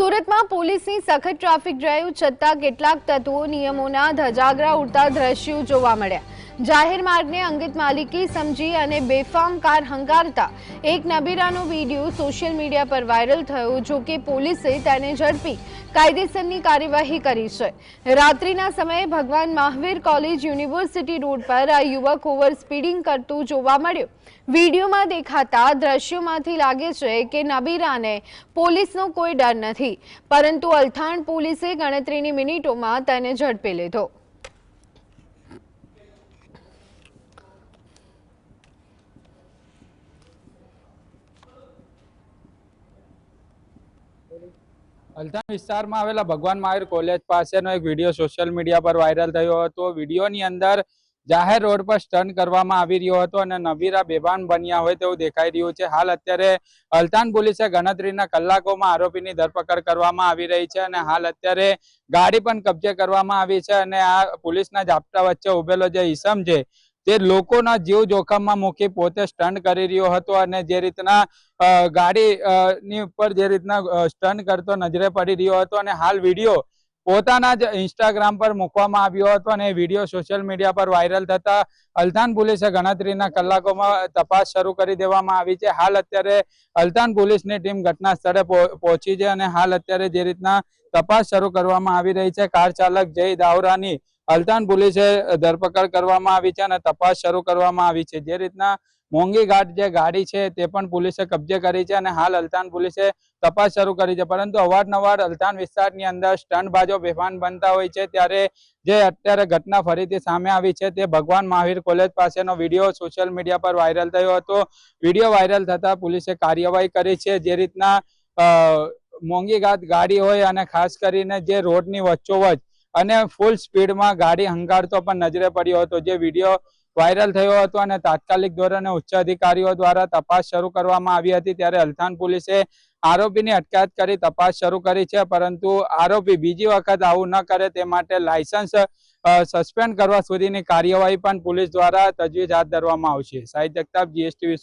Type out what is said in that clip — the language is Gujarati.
સુરતમાં પોલીસની સખત ટ્રાફિક ડ્રાઈવ છતાં કેટલાક તત્વો નિયમોના ધજાગરા ઉડતા દ્રશ્યો જોવા મળ્યા. જાહેર માર્ગને અંગત માલિકી સમજી અને બેફામ કાર હંકારતા એક નબીરાનો વીડિયો સોશિયલ મીડિયા પર વાયરલ થયો જો કે પોલીસે તેને ઝડપી કાયદેસરની કાર્યવાહી કરી છે. રાત્રિના સમયે ભગવાન મહાવીર કોલેજ યુનિવર્સિટી રોડ પર આ યુવક ઓવર સ્પીડિંગ કરતું જોવા મળ્યો. વિડીયોમાં દેખાતા દ્રશ્યોમાંથી લાગે છે કે નબીરાને પોલીસનો કોઈ ડર નથી, પરંતુ અલથાણ પોલીસે ગણતરીની મિનિટોમાં તેને ઝડપી લીધો. અલથાણ વિસ્તારમાં આવેલા ભગવાન મહાવીર કોલેજ પાસેનો એક વીડિયો સોશિયલ મીડિયા પર વાયરલ થયો હતો. વિડીયોની અંદર જાહેર રોડ પર સ્ટન્ટ કરવામાં આવી રહ્યો હતો અને નવીરા બેભાન બન્યા હોય તેવું દેખાઈ રહ્યું છે. હાલ અત્યારે અલથાણ પોલીસે ગણતરીના કલાકોમાં આરોપીની ધરપકડ કરવામાં આવી રહી છે અને હાલ અત્યારે ગાડી પણ કબજે કરવામાં આવી છે અને આ પોલીસના જાપ્તા વચ્ચે ઉભેલો જે ઈસમ છે તે લોકોના જીવ જોખમમાં મૂકી પોતે સ્ટન્ટ કરી રહ્યો હતો અને જે રીતના ગાડી ની ઉપર જે રીતના સ્ટન્ટ કરતો નજરે પડી રહ્યો હતો અને હાલ વીડિયો પોતાના જ ઇન્સ્ટાગ્રામ પર મૂકવામાં આવ્યો હતો અને વીડિયો સોશિયલ મીડિયા પર વાયરલ થતા અલતાન પોલીસે ગણતરીના કલાકોમાં તપાસ શરૂ કરી દેવામાં આવી છે. હાલ અત્યારે અલથાણ પોલીસની ટીમ ઘટના સ્થળે પહોંચી છે અને હાલ અત્યારે જે રીતના તપાસ શરૂ કરવામાં આવી રહી છે. કાર ચાલક જય દાવરાની અલથાણ પોલીસે ધરપકડ કરવામાં આવી છે અને તપાસ શરૂ કરવામાં આવી છે. જે રીતના મોંઘી ઘાટ જે ગાડી છે તે પણ પોલીસે કબજે કરી છે અને હાલ અલતાન પોલીસે તપાસ શરૂ કરી છે. પરંતુ અવારનવાર અલતાન વિસ્તારની અંદર સ્ટન્ટબાજો બેફાન બનતા હોય છે. ત્યારે જે અત્યારે ઘટના ફરીથી સામે આવી છે તે ભગવાન મહાવીર કોલેજ પાસેનો વીડિયો સોશિયલ મીડિયા પર વાયરલ થયો હતો. વીડિયો વાયરલ થતાં પોલીસે કાર્યવાહી કરી છે. જે રીતના અ, મોંઘી ગાડી હોય અને ખાસ કરીને જે રોડની વચ્ચોવચ અને ફૂલ સ્પીડમાં ગાડી હંકારતો પણ નજરે પડ્યો હતો. જે વીડિયો વાયરલ થયો હતો અને તાત્કાલિક ધોરણે ઉચ્ચ અધિકારીઓ દ્વારા તપાસ શરૂ કરવામાં આવી હતી. ત્યારે અલથાણ પોલીસે આરોપીની અટકાયત કરી તપાસ શરૂ કરી છે. પરંતુ આરોપી બીજી વખત આવું ન કરે તે માટે લાયસન્સ સસ્પેન્ડ કરવા સુધીની કાર્યવાહી પણ પોલીસ દ્વારા તજવીજ હાથ ધરવામાં આવશે. સાહિત્ય જીએસટીવી